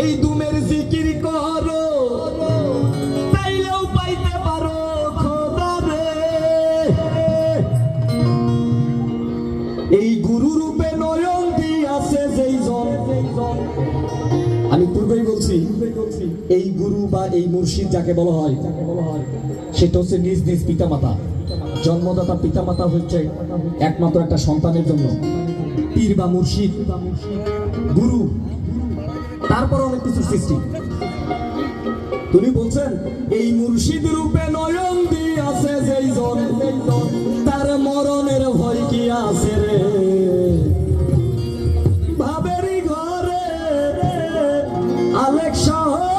এই দুমের জিকির করো। তাইলেও পাইতে পারো খোদারে এই গুরু রূপে নয়ন দিয়াছে যেই জন। আমি পূর্বেই বলছি, এই গুরু বা এই মুর্শিদ যাকে বলা হয়, সেটা হচ্ছে নিজ নিজ পিতামাতা। জন্মদাতা পিতামাতা হচ্ছে একমাত্র একটা সন্তানের জন্য। পীর বা মুর্শিদ, গুরু। তারপর অনেক কিছু সৃষ্টি। তুমি বলছেন, এই মুর্শিদ রূপে নয়ন আছে যেই জন। তার মরণের ভয় কি আছে রে? ভাবেরি ঘরে আলেক শহর